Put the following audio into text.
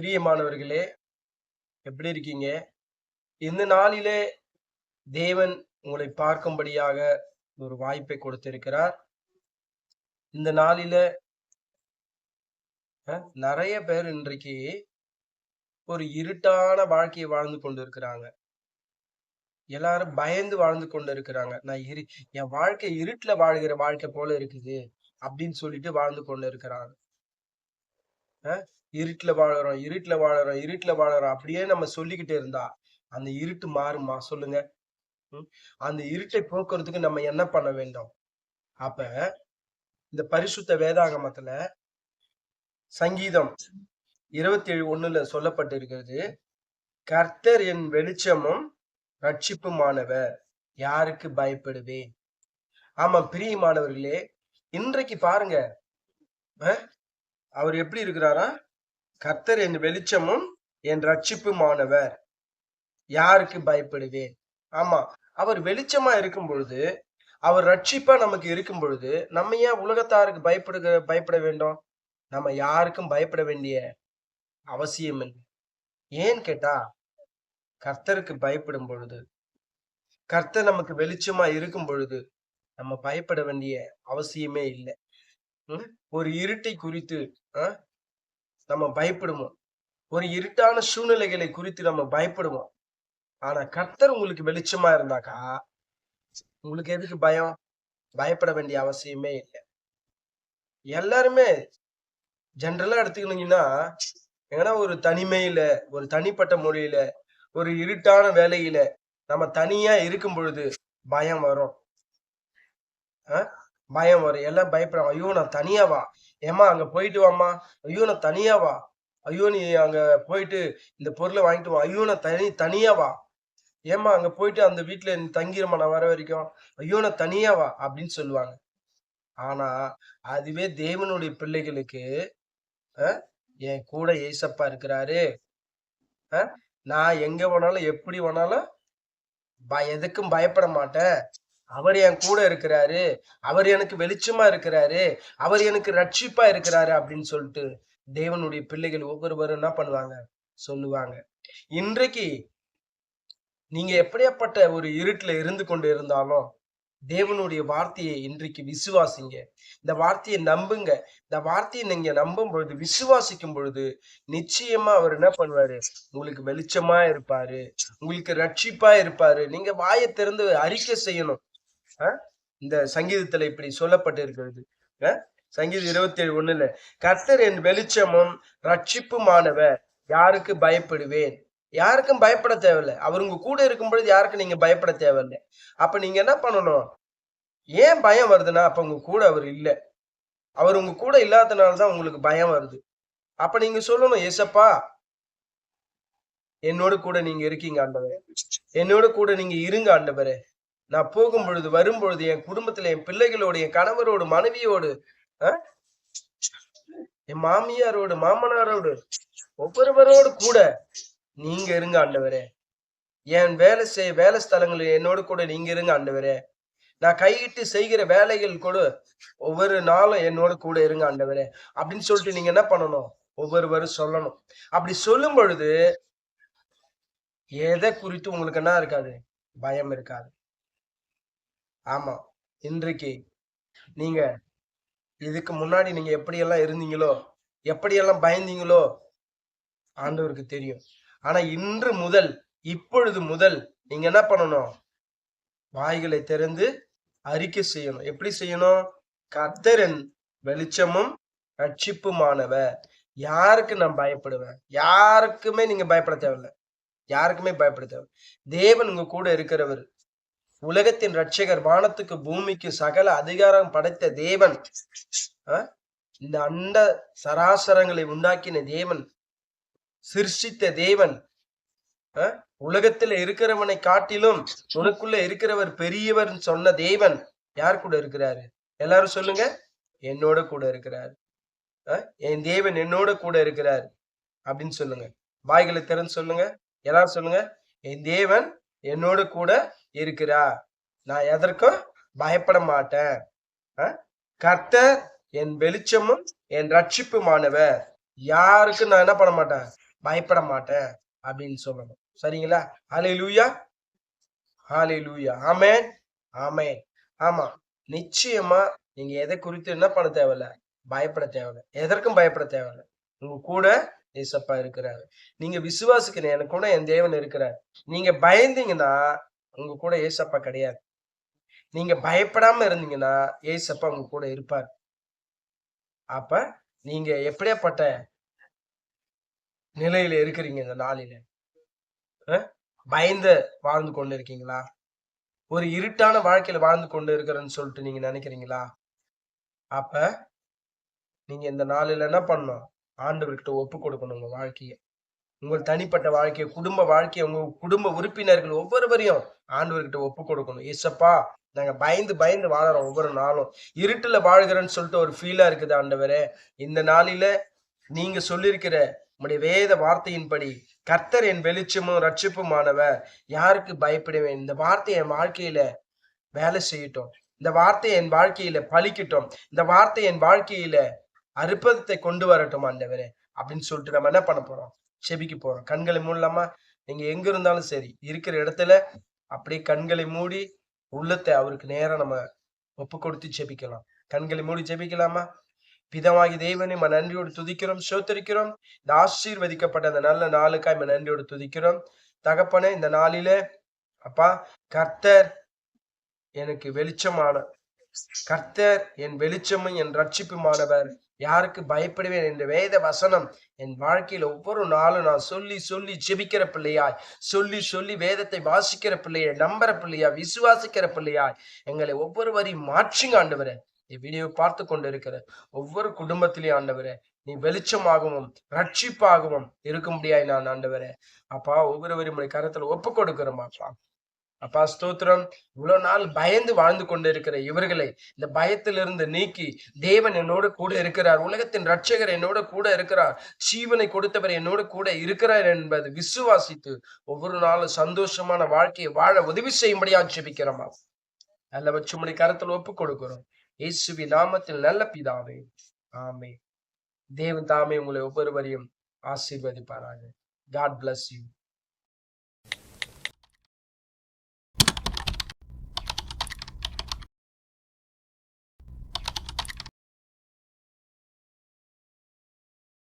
பிரியமானவர்களே எப்படி இருக்கீங்க? இந்த நாளிலே தேவன் உங்களை பார்க்கும்படியாக ஒரு வாய்ப்பை கொடுத்திருக்கிறார். இந்த நாளில நிறைய பேர் இன்றைக்கு ஒரு இருட்டான வாழ்க்கையை வாழ்ந்து கொண்டிருக்கிறாங்க. எல்லாரும் பயந்து வாழ்ந்து கொண்டு இருக்கிறாங்க நான் இரு என் வாழ்க்கை இருட்டுல வாழ்கிற வாழ்க்கை போல இருக்குது அப்படின்னு சொல்லிட்டு வாழ்ந்து கொண்டு இருக்கிறாங்க அஹ், இருட்டுல வாழறோம் இருட்டில் வாழறோம் இருட்டில் வாழறோம் அப்படியே நம்ம சொல்லிக்கிட்டே இருந்தா அந்த இருட்டு மாறுமா? சொல்லுங்க. அந்த இருட்டை போக்குறதுக்கு நம்ம என்ன பண்ண வேண்டும்? அப்ப இந்த பரிசுத்த வேதாகமத்துல சங்கீதம் இருபத்தி ஏழு ஒண்ணுல சொல்லப்பட்டிருக்கிறது கர்த்தர் என் வெளிச்சமும் ரட்சிப்புமானவர் யாருக்கு பயப்படுவேன்? ஆமா பிரியமானவர்களே இன்றைக்கு பாருங்க. அவர் எப்படி இருக்கிறாரா? கர்த்தர் என் வெளிச்சமும் என் ரட்சிப்புமானவர். யாருக்கு பயப்படுவேன் ஆமா அவர் வெளிச்சமா இருக்கும் பொழுது அவர் ரட்சிப்பா நமக்கு இருக்கும் பொழுது நம்ம ஏன் உலகத்தாருக்கு பயப்படுக பயப்பட வேண்டும்? நம்ம யாருக்கும் பயப்பட வேண்டிய அவசியம் இல்லை. ஏன்னு கேட்டா கர்த்தருக்கு பயப்படும் பொழுது கர்த்தர் நமக்கு வெளிச்சமா இருக்கும் பொழுது நம்ம பயப்பட வேண்டிய அவசியமே இல்லை. ம்? ஒரு இருட்டை குறித்து அஹ், நம்ம பயப்படுவோம். ஒரு இருட்டான சூழ்நிலைகளை குறித்து நம்ம பயப்படுவோம். ஆனா கர்த்தர் உங்களுக்கு வெளிச்சமா இருந்தாக்கா உங்களுக்கு எதுக்கு பயம்? பயப்பட வேண்டிய அவசியமே இல்லை. எல்லாருமே ஜென்ரலா எடுத்துக்கிட்டீங்கன்னா ஏன்னா ஒரு தனிமையில ஒரு தனிப்பட்ட முறையில ஒரு இருட்டான வேலையில நம்ம தனியா இருக்கும் பொழுது பயம் வரும். ஆஹ் பயம் வரும். எல்லாம் பயப்படுறாங்க. ஐயோ நான் தனியா வா. ஏமா அங்க போயிட்டு வாமா ஐயோ நான் தனியா வா. ஐயோ நீ அங்க போயிட்டு இந்த பொருளை வாங்கிட்டு வா. ஐயோ நான் தனி தனியா வா. ஏம்மா அங்க போயிட்டு அந்த வீட்டுல நீ தங்கிருமா நான் வர வரைக்கும். ஐயோ நான் தனியா வா அப்படின்னு சொல்லுவாங்க. ஆனா அதுவே தேவனுடைய பிள்ளைகளுக்கு அஹ், என் கூட ஏசப்பா இருக்கிறாரு. அஹ், நான் எங்க வேணாலும் எப்படி வேணாலும் எதுக்கும் பயப்பட மாட்டேன். அவர் என் கூட இருக்கிறாரு. அவர் எனக்கு வெளிச்சமா இருக்கிறாரு. அவர் எனக்கு ரட்சிப்பா இருக்கிறாரு அப்படின்னு சொல்லிட்டு தேவனுடைய பிள்ளைகள் ஒவ்வொருவரும் என்ன பண்ணுவாங்க? சொல்லுவாங்க. இன்றைக்கு நீங்க எப்படியாப்பட்ட ஒரு இருட்டுல இருந்து கொண்டு இருந்தாலும் தேவனுடைய வார்த்தையை இன்றைக்கு விசுவாசிங்க. இந்த வார்த்தையை நம்புங்க. இந்த வார்த்தையை நீங்க நம்பும் பொழுது விசுவாசிக்கும் பொழுது நிச்சயமா அவர் என்ன பண்ணுவாரு? உங்களுக்கு வெளிச்சமா இருப்பாரு. உங்களுக்கு ரட்சிப்பா இருப்பாரு. நீங்க வாயை திறந்து அறிக்கை செய்யணும். இந்த சங்கீதத்துல இப்படி சொல்லப்பட்டு இருக்கிறது சங்கீதம் இருபத்தி ஏழு ஒண்ணுல கர்த்தர் என் வெளிச்சமும் ரட்சிப்புமானவர் யாருக்கு பயப்படுவேன்? யாருக்கும் பயப்பட தேவையில்லை. அவர் உங்க கூட இருக்கும் பொழுது யாருக்கும் நீங்க பயப்பட தேவையில்லை. அப்ப நீங்க என்ன பண்ணணும்? ஏன் பயம் வருதுன்னா அப்ப உங்க கூட அவர் இல்லை. அவர் உங்க கூட இல்லாதனாலதான் உங்களுக்கு பயம் வருது. அப்ப நீங்க சொல்லணும் ஏசப்பா என்னோட கூட நீங்க இருக்கீங்க ஆண்டவரே. என்னோட கூட நீங்க இருங்க ஆண்டவரே. நான் போகும் பொழுது வரும் பொழுது என் குடும்பத்துல என் பிள்ளைகளோடு என் கணவரோடு மனைவியோடு என் மாமியாரோடு மாமனாரோடு ஒவ்வொருவரோடு கூட நீங்க இருங்க ஆண்டவரே. என் வேலை செய் வேலை ஸ்தலங்களில் என்னோட கூட நீங்க இருங்க ஆண்டவரே. நான் கையிட்டு செய்கிற வேலைகள் கூட. ஒவ்வொரு நாளும் என்னோட கூட இருங்க ஆண்டவரே. அப்படின்னு சொல்லிட்டு நீங்க என்ன பண்ணணும்? ஒவ்வொருவரும் சொல்லணும். அப்படி சொல்லும் பொழுது எதை குறித்து உங்களுக்கு என்ன இருக்காது? பயம் இருக்காது. ஆமா. இன்றைக்கு நீங்க இதுக்கு முன்னாடி நீங்க எப்படியெல்லாம் இருந்தீங்களோ எப்படியெல்லாம் பயந்தீங்களோ ஆண்டவருக்கு தெரியும். ஆனா இன்று முதல் இப்பொழுது முதல் நீங்க என்ன பண்ணணும்? வாய்களை திறந்து அறிக்கை செய்யணும். எப்படி செய்யணும்? கத்தரன் வெளிச்சமும் ரட்சிப்புமானவ யாருக்கு நான் பயப்படுவேன்? யாருக்குமே நீங்க பயப்பட தேவையில்லை. யாருக்குமே பயப்பட தேவை தேவன் உங்க கூட இருக்கிறவர். உலகத்தின் ரட்சகர் வானத்துக்கு பூமிக்கு சகல அதிகாரம் படைத்த தேவன். இந்த அண்ட சராசரங்களை உண்டாக்கின தேவன் சிருஷ்டித்த தேவன். உலகத்துல இருக்கிறவனை காட்டிலும் உனக்குள்ள இருக்கிறவர் பெரியவர் சொன்ன தேவன் யார் கூட இருக்கிறாரு? எல்லாரும் சொல்லுங்க. என்னோட கூட இருக்கிறார். என் தேவன் என்னோட கூட இருக்கிறார் அப்படின்னு சொல்லுங்க. வாய்களை திறந்து சொல்லுங்க. எல்லாரும் சொல்லுங்க. என் தேவன் என்னோட கூட இருக்கிறா? நான் எதற்கும் பயப்பட மாட்டேன் கர்த்தர் என் வெளிச்சமும் என் ரட்சிப்பு மாணவர் யாருக்கும் நான் என்ன பண்ண மாட்டேன் பயப்பட மாட்டேன் அப்படின்னு சொல்லணும். சரிங்களா? ஹலே லூயா ஹாலே லூயா ஆமேன் ஆமேன் ஆமா. நிச்சயமா நீங்க எதை குறித்து என்ன பண்ண தேவையில்ல? பயப்பட தேவையில்ல. எதற்கும் பயப்பட தேவையில்ல. உங்க கூட ஏசப்பா இருக்கிறாரு. நீங்க விசுவாசிக்கணும். எனக்கு கூட என் தேவன் இருக்கிறார். நீங்க பயந்தீங்கன்னா உங்க கூட ஏசப்பா கிடையாது. நீங்க பயப்படாம இருந்தீங்கன்னா ஏசப்பா உங்க கூட இருப்பார். அப்ப நீங்க எப்படியாப்பட்ட நிலையில இருக்கிறீங்க இந்த நாளில? பயந்து வாழ்ந்து கொண்டு இருக்கீங்களா ஒரு இருட்டான வாழ்க்கையில வாழ்ந்து கொண்டு இருக்கிறேன்னு சொல்லிட்டு நீங்க நினைக்கிறீங்களா? அப்ப நீங்க இந்த நாளில என்ன பண்ணணும்? ஆண்டவர்கிட்ட ஒப்பு கொடுக்கணும் உங்க வாழ்க்கையை. உங்கள் தனிப்பட்ட வாழ்க்கையை குடும்ப வாழ்க்கையை உங்க குடும்ப உறுப்பினர்கள் ஒவ்வொருவரையும் ஆண்டவர்கிட்ட ஒப்பு கொடுக்கணும். ஏசப்பா நாங்க பயந்து பயந்து வாழறோம் ஒவ்வொரு நாளும். இருட்டுல வாழ்கிறேன்னு சொல்லிட்டு ஒரு ஃபீலா இருக்குது ஆண்டவரே. இந்த நாளில நீங்க சொல்லியிருக்கிற உங்களுடைய வேத வார்த்தையின்படி கர்த்தர் என் வெளிச்சமும் ரட்சிப்புமானவர் யாருக்கு பயப்படுவேன்? இந்த வார்த்தை என் வாழ்க்கையில வேலை செய்யட்டும். இந்த வார்த்தை என் வாழ்க்கையில பழிக்கட்டும் இந்த வார்த்தை என் வாழ்க்கையில அற்புதத்தை கொண்டு வரட்டும் ஆண்டவரே. அப்படின்னு சொல்லிட்டு நம்ம என்ன பண்ண போறோம்? செபிக்க போறோம். கண்களை மூடலாமா? நீங்க எங்க இருந்தாலும் சரி இருக்கிற இடத்துல அப்படியே கண்களை மூடி உள்ளத்தை அவருக்கு நேரம் நம்ம ஒப்பு கொடுத்து செபிக்கலாம். கண்களை மூடி செபிக்கலாமா? பிதமாகி தேவனை நம்ம நன்றியோடு துதிக்கிறோம் சோத்தரிக்கிறோம் இந்த ஆசீர்வதிக்கப்பட்ட அந்த நல்ல நாளுக்காய் நம்ம நன்றியோடு துதிக்கிறோம். தகப்பனே இந்த நாளில அப்பா கர்த்தர் எனக்கு வெளிச்சமான கர்த்தர் என் வெளிச்சமும் என் ரட்சிப்புமானவர். யாருக்கு பயப்படுவேன் என்ற வேத வசனம் என் வாழ்க்கையில ஒவ்வொரு நாளும் நான் சொல்லி சொல்லி ஜெபிக்கிற பிள்ளையாய் சொல்லி சொல்லி வேதத்தை வாசிக்கிற பிள்ளையாய் நம்புற பிள்ளையா விசுவாசிக்கிற பிள்ளையாய் எங்களை ஒவ்வொரு வரி மாற்றுங்க ஆண்டவரே. வீடியோ பார்த்து கொண்டு இருக்கிற ஒவ்வொரு குடும்பத்திலையும் ஆண்டவரே நீ வெளிச்சமாகவும் ரட்சிப்பாகவும் இருக்க முடியாது நான் ஆண்டவரே. அப்பா ஒவ்வொருவரும் கருத்துல ஒப்பு கொடுக்கிறோம் அப்பா ஸ்தோத்திரம் இவ்வளவு நாள் பயந்து வாழ்ந்து கொண்டு இருக்கிற இவர்களை இந்த பயத்திலிருந்து நீக்கி தேவன் என்னோட கூட இருக்கிறார். உலகத்தின் ரட்சகர் என்னோட கூட இருக்கிறார். ஜீவனை கொடுத்தவர் என்னோட கூட இருக்கிறார் என்பது விசுவாசித்து ஒவ்வொரு நாளும் சந்தோஷமான வாழ்க்கையை வாழ உதவி செய்யும்படியா ஜெபிக்கிறோமா நல்ல வச்சு கருத்துல ஒப்பு கொடுக்கிறோம் இயேசுவி நாமத்தில் நல்ல பிதாவே. ஆமே தேவன் தாமே உங்களை ஒவ்வொருவரையும் ஆசீர்வதிப்பாராங்க காட் பிளஸ் யூ